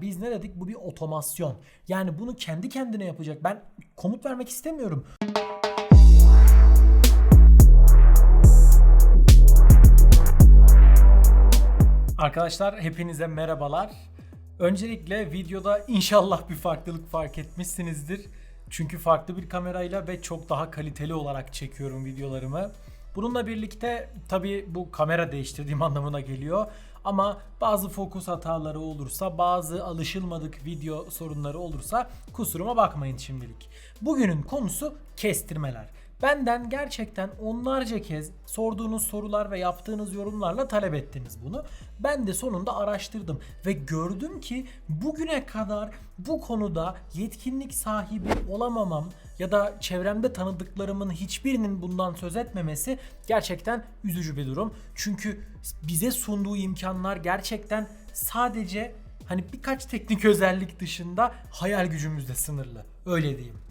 Biz ne dedik? Bu bir otomasyon. Yani bunu kendi kendine yapacak. Ben komut vermek istemiyorum. Arkadaşlar hepinize merhabalar. Öncelikle videoda inşallah bir farklılık fark etmişsinizdir. Çünkü farklı bir kamerayla ve çok daha kaliteli olarak çekiyorum videolarımı. Bununla birlikte tabi bu kamera değiştirdiğim anlamına geliyor. Ama bazı fokus hataları olursa, bazı alışılmadık video sorunları olursa kusuruma bakmayın şimdilik. Bugünün konusu kestirmeler. Benden gerçekten onlarca kez sorduğunuz sorular ve yaptığınız yorumlarla talep ettiniz bunu. Ben de sonunda araştırdım ve gördüm ki bugüne kadar bu konuda yetkinlik sahibi olamamam ya da çevremde tanıdıklarımın hiçbirinin bundan söz etmemesi gerçekten üzücü bir durum. Çünkü bize sunduğu imkanlar gerçekten sadece hani birkaç teknik özellik dışında hayal gücümüzde sınırlı. Öyle diyeyim.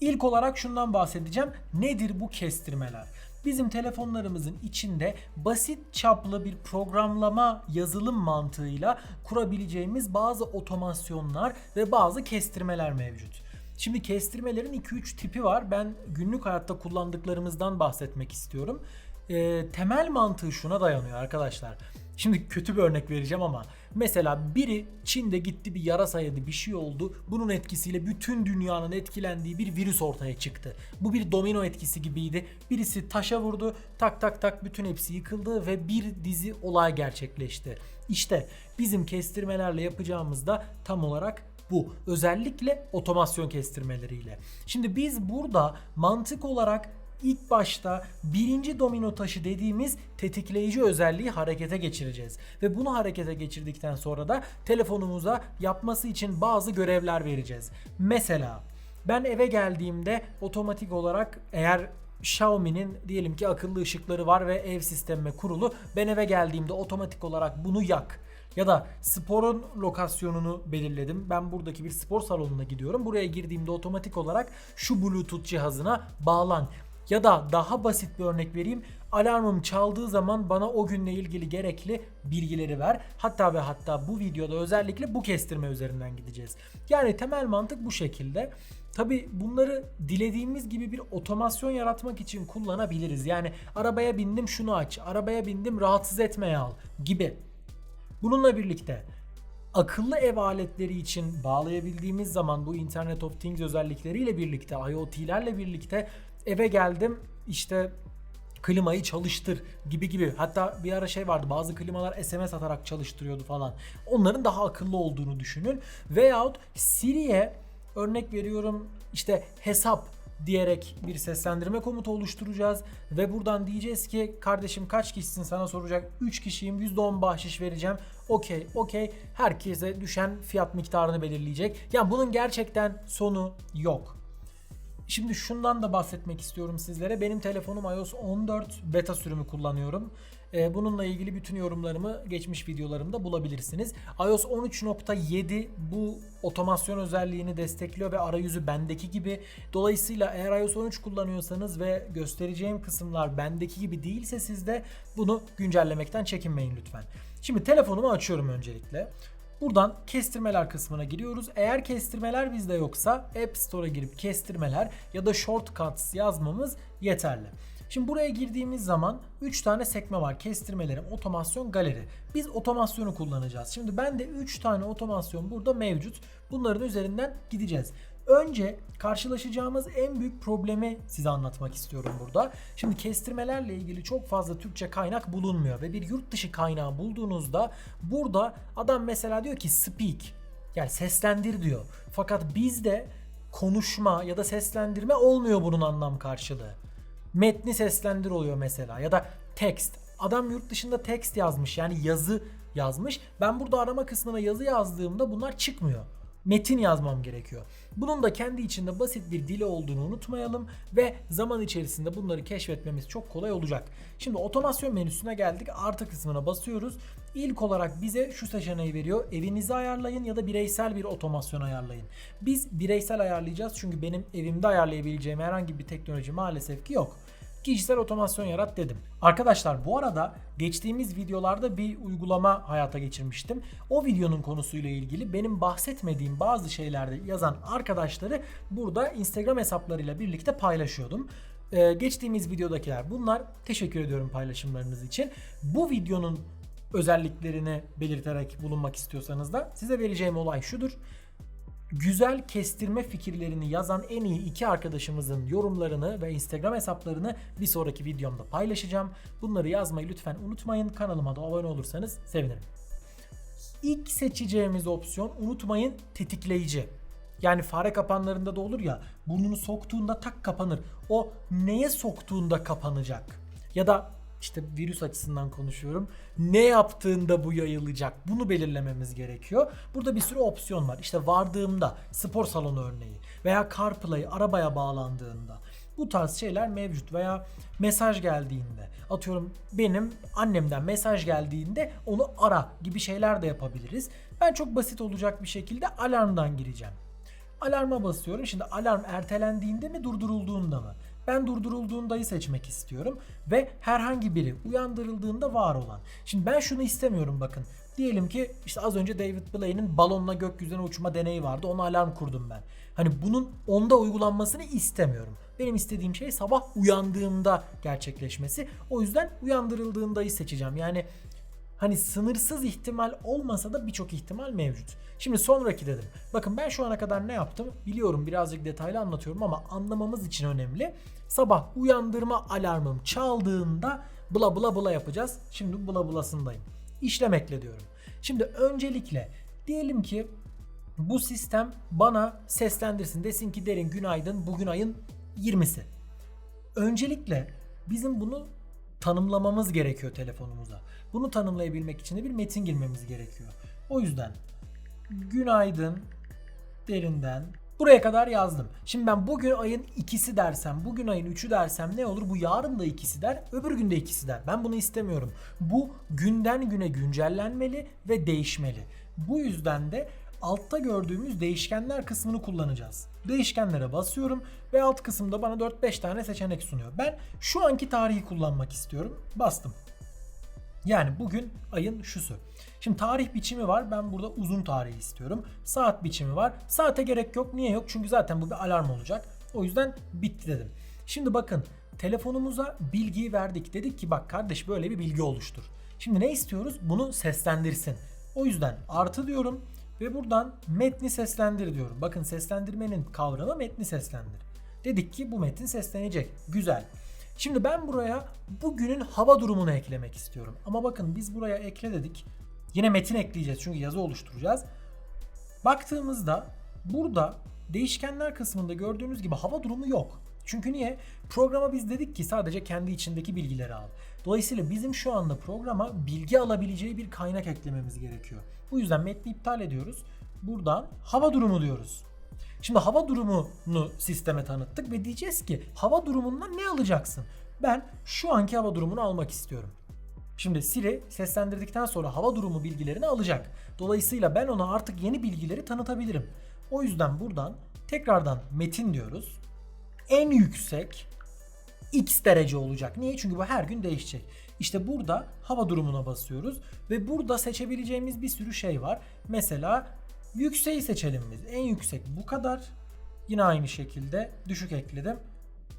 İlk olarak şundan bahsedeceğim. Nedir bu kestirmeler? Bizim telefonlarımızın içinde basit çaplı bir programlama yazılım mantığıyla kurabileceğimiz bazı otomasyonlar ve bazı kestirmeler mevcut. Şimdi kestirmelerin 2-3 tipi var. Ben günlük hayatta kullandıklarımızdan bahsetmek istiyorum. Ee, temel mantığı şuna dayanıyor arkadaşlar. Şimdi kötü bir örnek vereceğim ama mesela biri Çin'de gitti bir yarasa yedi bir şey oldu. Bunun etkisiyle bütün dünyanın etkilendiği bir virüs ortaya çıktı. Bu bir domino etkisi gibiydi. Birisi taşa vurdu tak tak tak bütün hepsi yıkıldı ve bir dizi olay gerçekleşti. İşte bizim kestirmelerle yapacağımız da tam olarak bu. Özellikle otomasyon kestirmeleriyle. Şimdi biz burada mantık olarak ilk başta birinci domino taşı dediğimiz tetikleyici özelliği harekete geçireceğiz. Ve bunu harekete geçirdikten sonra da telefonumuza yapması için bazı görevler vereceğiz. Mesela ben eve geldiğimde otomatik olarak eğer Xiaomi'nin diyelim ki akıllı ışıkları var ve ev sistemime kurulu. Ben eve geldiğimde otomatik olarak bunu yak. Ya da sporun lokasyonunu belirledim. Ben buradaki bir spor salonuna gidiyorum. Buraya girdiğimde otomatik olarak şu Bluetooth cihazına bağlan. Ya da daha basit bir örnek vereyim. Alarmım çaldığı zaman bana o günle ilgili gerekli bilgileri ver. Hatta ve hatta bu videoda özellikle bu kestirme üzerinden gideceğiz. Yani temel mantık bu şekilde. Tabi bunları dilediğimiz gibi bir otomasyon yaratmak için kullanabiliriz. Yani arabaya bindim şunu aç, arabaya bindim rahatsız etmeye al gibi. Bununla birlikte akıllı ev aletleri için bağlayabildiğimiz zaman bu Internet of Things özellikleriyle birlikte, IoT'lerle birlikte eve geldim işte klimayı çalıştır gibi gibi. Hatta bir ara şey vardı bazı klimalar SMS atarak çalıştırıyordu falan. Onların daha akıllı olduğunu düşünün. Veyahut Siri'ye örnek veriyorum işte hesap diyerek bir seslendirme komutu oluşturacağız ve buradan diyeceğiz ki kardeşim kaç kişisin sana soracak 3 kişiyim %10 bahşiş vereceğim okey okey herkese düşen fiyat miktarını belirleyecek yani bunun gerçekten sonu yok Şimdi şundan da bahsetmek istiyorum sizlere. Benim telefonum iOS 14 beta sürümü kullanıyorum. Ee, Bununla ilgili bütün yorumlarımı geçmiş videolarımda bulabilirsiniz. iOS 13.7 bu otomasyon özelliğini destekliyor ve arayüzü bendeki gibi. Dolayısıyla eğer iOS 13 kullanıyorsanız ve göstereceğim kısımlar bendeki gibi değilse sizde bunu güncellemekten çekinmeyin lütfen. Şimdi telefonumu açıyorum öncelikle. Buradan kestirmeler kısmına giriyoruz. Eğer kestirmeler bizde yoksa App Store'a girip kestirmeler ya da shortcuts yazmamız yeterli. Şimdi buraya girdiğimiz zaman 3 tane sekme var. Kestirmelerim, otomasyon, galeri. Biz otomasyonu kullanacağız. Şimdi bende 3 tane otomasyon burada mevcut. Bunların üzerinden gideceğiz. Önce karşılaşacağımız en büyük problemi size anlatmak istiyorum burada. Şimdi kestirmelerle ilgili çok fazla Türkçe kaynak bulunmuyor ve bir yurt dışı kaynağı bulduğunuzda burada adam mesela diyor ki speak yani seslendir diyor. Fakat bizde konuşma ya da seslendirme olmuyor bunun anlam karşılığı. Metni seslendir oluyor mesela ya da text. Adam yurt dışında text yazmış yani yazı yazmış. Ben burada arama kısmına yazı yazdığımda bunlar çıkmıyor metin yazmam gerekiyor. Bunun da kendi içinde basit bir dili olduğunu unutmayalım ve zaman içerisinde bunları keşfetmemiz çok kolay olacak. Şimdi otomasyon menüsüne geldik. Artı kısmına basıyoruz. İlk olarak bize şu seçeneği veriyor. Evinizi ayarlayın ya da bireysel bir otomasyon ayarlayın. Biz bireysel ayarlayacağız çünkü benim evimde ayarlayabileceğim herhangi bir teknoloji maalesef ki yok. Kişisel otomasyon yarat dedim. Arkadaşlar bu arada geçtiğimiz videolarda bir uygulama hayata geçirmiştim. O videonun konusuyla ilgili benim bahsetmediğim bazı şeylerde yazan arkadaşları burada Instagram hesaplarıyla birlikte paylaşıyordum. Ee, geçtiğimiz videodakiler bunlar. Teşekkür ediyorum paylaşımlarınız için. Bu videonun özelliklerini belirterek bulunmak istiyorsanız da size vereceğim olay şudur güzel kestirme fikirlerini yazan en iyi iki arkadaşımızın yorumlarını ve Instagram hesaplarını bir sonraki videomda paylaşacağım. Bunları yazmayı lütfen unutmayın. Kanalıma da abone olursanız sevinirim. İlk seçeceğimiz opsiyon unutmayın tetikleyici. Yani fare kapanlarında da olur ya burnunu soktuğunda tak kapanır. O neye soktuğunda kapanacak. Ya da işte virüs açısından konuşuyorum. Ne yaptığında bu yayılacak? Bunu belirlememiz gerekiyor. Burada bir sürü opsiyon var. İşte vardığımda spor salonu örneği veya CarPlay arabaya bağlandığında bu tarz şeyler mevcut veya mesaj geldiğinde atıyorum benim annemden mesaj geldiğinde onu ara gibi şeyler de yapabiliriz. Ben çok basit olacak bir şekilde alarmdan gireceğim. Alarma basıyorum. Şimdi alarm ertelendiğinde mi durdurulduğunda mı? Ben durdurulduğundayı seçmek istiyorum ve herhangi biri uyandırıldığında var olan. Şimdi ben şunu istemiyorum bakın. Diyelim ki işte az önce David Blaine'in balonla gökyüzüne uçma deneyi vardı. Ona alarm kurdum ben. Hani bunun onda uygulanmasını istemiyorum. Benim istediğim şey sabah uyandığımda gerçekleşmesi. O yüzden uyandırıldığındayı seçeceğim. Yani hani sınırsız ihtimal olmasa da birçok ihtimal mevcut. Şimdi sonraki dedim. Bakın ben şu ana kadar ne yaptım? Biliyorum birazcık detaylı anlatıyorum ama anlamamız için önemli. Sabah uyandırma alarmım çaldığında bla bla bla yapacağız. Şimdi bla blasındayım. İşlemekle diyorum. Şimdi öncelikle diyelim ki bu sistem bana seslendirsin. Desin ki derin günaydın bugün ayın 20'si. Öncelikle bizim bunu tanımlamamız gerekiyor telefonumuza. Bunu tanımlayabilmek için de bir metin girmemiz gerekiyor. O yüzden günaydın derinden buraya kadar yazdım. Şimdi ben bugün ayın ikisi dersem, bugün ayın üçü dersem ne olur? Bu yarın da ikisi der, öbür gün de ikisi der. Ben bunu istemiyorum. Bu günden güne güncellenmeli ve değişmeli. Bu yüzden de altta gördüğümüz değişkenler kısmını kullanacağız. Değişkenlere basıyorum ve alt kısımda bana 4-5 tane seçenek sunuyor. Ben şu anki tarihi kullanmak istiyorum. Bastım. Yani bugün ayın şusu. Şimdi tarih biçimi var. Ben burada uzun tarihi istiyorum. Saat biçimi var. Saate gerek yok. Niye yok? Çünkü zaten bu bir alarm olacak. O yüzden bitti dedim. Şimdi bakın telefonumuza bilgiyi verdik. Dedik ki bak kardeş böyle bir bilgi oluştur. Şimdi ne istiyoruz? Bunu seslendirsin. O yüzden artı diyorum ve buradan metni seslendir diyorum. Bakın seslendirmenin kavramı metni seslendir. Dedik ki bu metin seslenecek. Güzel. Şimdi ben buraya bugünün hava durumunu eklemek istiyorum. Ama bakın biz buraya ekle dedik. Yine metin ekleyeceğiz çünkü yazı oluşturacağız. Baktığımızda burada değişkenler kısmında gördüğünüz gibi hava durumu yok. Çünkü niye? Programa biz dedik ki sadece kendi içindeki bilgileri al. Dolayısıyla bizim şu anda programa bilgi alabileceği bir kaynak eklememiz gerekiyor. Bu yüzden metni iptal ediyoruz. Buradan hava durumu diyoruz. Şimdi hava durumunu sisteme tanıttık ve diyeceğiz ki hava durumundan ne alacaksın? Ben şu anki hava durumunu almak istiyorum. Şimdi Siri seslendirdikten sonra hava durumu bilgilerini alacak. Dolayısıyla ben ona artık yeni bilgileri tanıtabilirim. O yüzden buradan tekrardan metin diyoruz. En yüksek x derece olacak. Niye? Çünkü bu her gün değişecek. İşte burada hava durumuna basıyoruz ve burada seçebileceğimiz bir sürü şey var. Mesela yükseği seçelim biz. En yüksek bu kadar. Yine aynı şekilde düşük ekledim.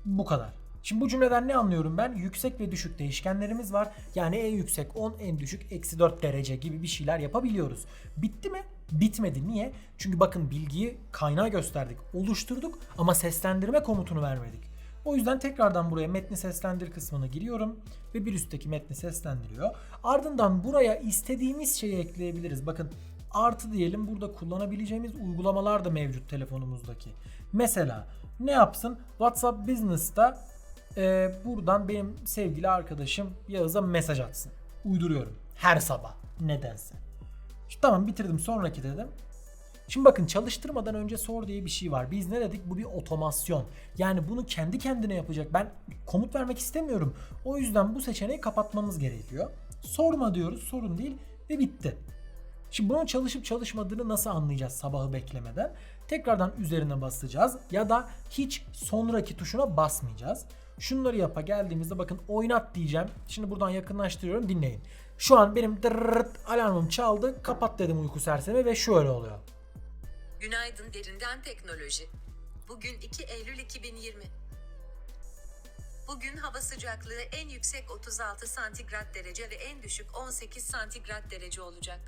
Bu kadar. Şimdi bu cümleden ne anlıyorum ben? Yüksek ve düşük değişkenlerimiz var. Yani en yüksek 10, en düşük eksi 4 derece gibi bir şeyler yapabiliyoruz. Bitti mi? Bitmedi. Niye? Çünkü bakın bilgiyi kaynağa gösterdik, oluşturduk ama seslendirme komutunu vermedik. O yüzden tekrardan buraya metni seslendir kısmına giriyorum ve bir üstteki metni seslendiriyor. Ardından buraya istediğimiz şeyi ekleyebiliriz. Bakın artı diyelim burada kullanabileceğimiz uygulamalar da mevcut telefonumuzdaki. Mesela ne yapsın? WhatsApp Business'ta e, buradan benim sevgili arkadaşım Yağız'a mesaj atsın. Uyduruyorum. Her sabah. Nedense. Tamam bitirdim sonraki dedim. Şimdi bakın çalıştırmadan önce sor diye bir şey var. Biz ne dedik? Bu bir otomasyon. Yani bunu kendi kendine yapacak. Ben komut vermek istemiyorum. O yüzden bu seçeneği kapatmamız gerekiyor. Sorma diyoruz. Sorun değil ve bitti. Şimdi bunun çalışıp çalışmadığını nasıl anlayacağız sabahı beklemeden? Tekrardan üzerine basacağız ya da hiç sonraki tuşuna basmayacağız. Şunları yapa geldiğimizde bakın oynat diyeceğim. Şimdi buradan yakınlaştırıyorum dinleyin. Şu an benim dırırırt alarmım çaldı. Kapat dedim uyku sersemi ve şöyle oluyor. Günaydın derinden teknoloji. Bugün 2 Eylül 2020. Bugün hava sıcaklığı en yüksek 36 santigrat derece ve en düşük 18 santigrat derece olacak.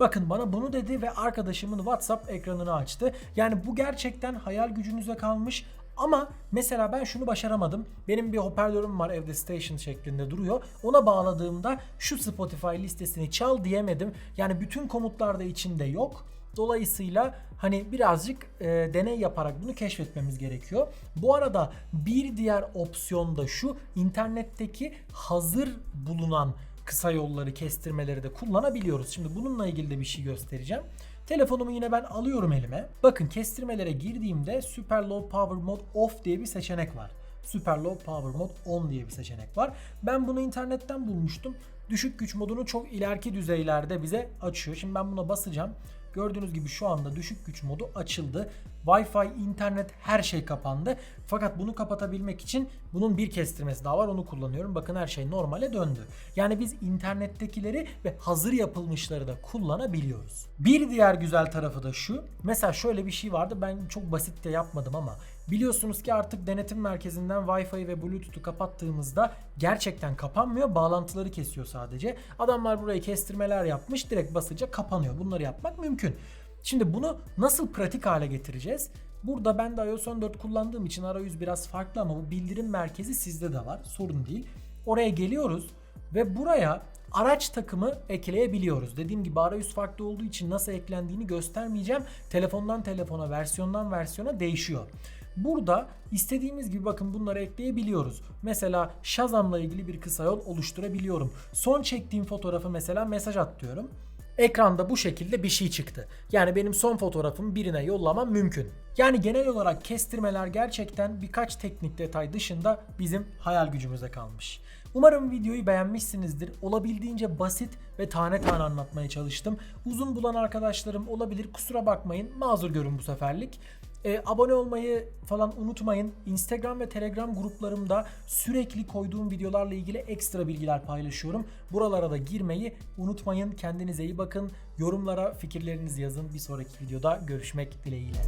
Bakın bana bunu dedi ve arkadaşımın WhatsApp ekranını açtı. Yani bu gerçekten hayal gücünüze kalmış. Ama mesela ben şunu başaramadım. Benim bir hoparlörüm var evde station şeklinde duruyor. Ona bağladığımda şu Spotify listesini çal diyemedim. Yani bütün komutlar da içinde yok. Dolayısıyla hani birazcık e, deney yaparak bunu keşfetmemiz gerekiyor. Bu arada bir diğer opsiyon da şu internetteki hazır bulunan kısa yolları kestirmeleri de kullanabiliyoruz. Şimdi bununla ilgili de bir şey göstereceğim. Telefonumu yine ben alıyorum elime. Bakın kestirmelere girdiğimde Super Low Power Mode Off diye bir seçenek var. Super Low Power Mode On diye bir seçenek var. Ben bunu internetten bulmuştum. Düşük güç modunu çok ileriki düzeylerde bize açıyor. Şimdi ben buna basacağım. Gördüğünüz gibi şu anda düşük güç modu açıldı. Wi-Fi, internet her şey kapandı. Fakat bunu kapatabilmek için bunun bir kestirmesi daha var. Onu kullanıyorum. Bakın her şey normale döndü. Yani biz internettekileri ve hazır yapılmışları da kullanabiliyoruz. Bir diğer güzel tarafı da şu. Mesela şöyle bir şey vardı. Ben çok basit de yapmadım ama biliyorsunuz ki artık denetim merkezinden Wi-Fi ve Bluetooth'u kapattığımızda gerçekten kapanmıyor. Bağlantıları kesiyor sadece. Adamlar buraya kestirmeler yapmış. Direkt basınca kapanıyor. Bunları yapmak mümkün. Şimdi bunu nasıl pratik hale getireceğiz? Burada ben de iOS 14 kullandığım için arayüz biraz farklı ama bu bildirim merkezi sizde de var. Sorun değil. Oraya geliyoruz ve buraya araç takımı ekleyebiliyoruz. Dediğim gibi arayüz farklı olduğu için nasıl eklendiğini göstermeyeceğim. Telefondan telefona, versiyondan versiyona değişiyor. Burada istediğimiz gibi bakın bunları ekleyebiliyoruz. Mesela Shazam'la ilgili bir kısa yol oluşturabiliyorum. Son çektiğim fotoğrafı mesela mesaj at diyorum. Ekranda bu şekilde bir şey çıktı. Yani benim son fotoğrafımı birine yollamam mümkün. Yani genel olarak kestirmeler gerçekten birkaç teknik detay dışında bizim hayal gücümüze kalmış. Umarım videoyu beğenmişsinizdir. Olabildiğince basit ve tane tane anlatmaya çalıştım. Uzun bulan arkadaşlarım olabilir kusura bakmayın mazur görün bu seferlik. E, abone olmayı falan unutmayın. Instagram ve Telegram gruplarımda sürekli koyduğum videolarla ilgili ekstra bilgiler paylaşıyorum. Buralara da girmeyi unutmayın. Kendinize iyi bakın. Yorumlara fikirlerinizi yazın. Bir sonraki videoda görüşmek dileğiyle.